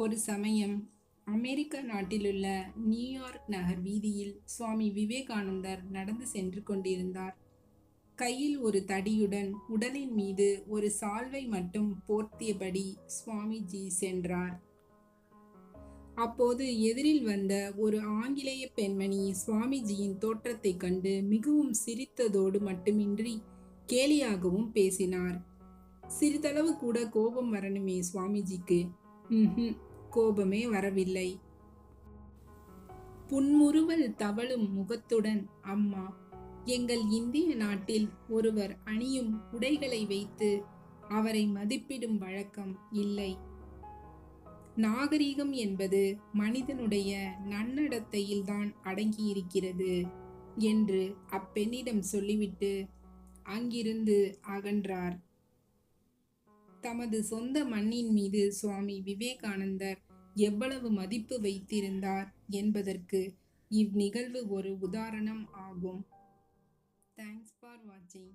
ஒரு சமயம் அமெரிக்க நாட்டிலுள்ள நியூயார்க் நகர் வீதியில் சுவாமி விவேகானந்தர் நடந்து சென்று கொண்டிருந்தார். கையில் ஒரு தடியுடன் உடலின் மீது ஒரு சால்வை மட்டும் போர்த்தியபடி சுவாமிஜி சென்றார். அப்போது எதிரில் வந்த ஒரு ஆங்கிலேய பெண்மணி சுவாமிஜியின் தோற்றத்தைக் கண்டு மிகவும் சிரித்ததோடு மட்டுமின்றி கேலியாகவும் பேசினார். சிறிதளவு கூட கோபம் வரணுமே சுவாமிஜிக்கு. ம்ஹும் கோபமே வரவில்லை. புன்முறுவல் தவழும் முகத்துடன் அம்மா எங்கள் இந்திய நாட்டில் ஒருவர் அணியும் உடைகளை வைத்து அவரை மதிப்பிடும் வழக்கம் இல்லை. நாகரிகம் என்பது மனிதனுடைய நன்னடத்தையில்தான் அடங்கியிருக்கிறது என்று அப்பெண்ணிடம் சொல்லிவிட்டு அங்கிருந்து அகன்றார். தமது சொந்த மண்ணின் மீது சுவாமி விவேகானந்தர் எவ்வளவு மதிப்பு வைத்திருந்தார் என்பதற்கு இவ்நிகழ்வு ஒரு உதாரணம் ஆகும். தேங்க்ஸ் ஃபார் வாட்சிங்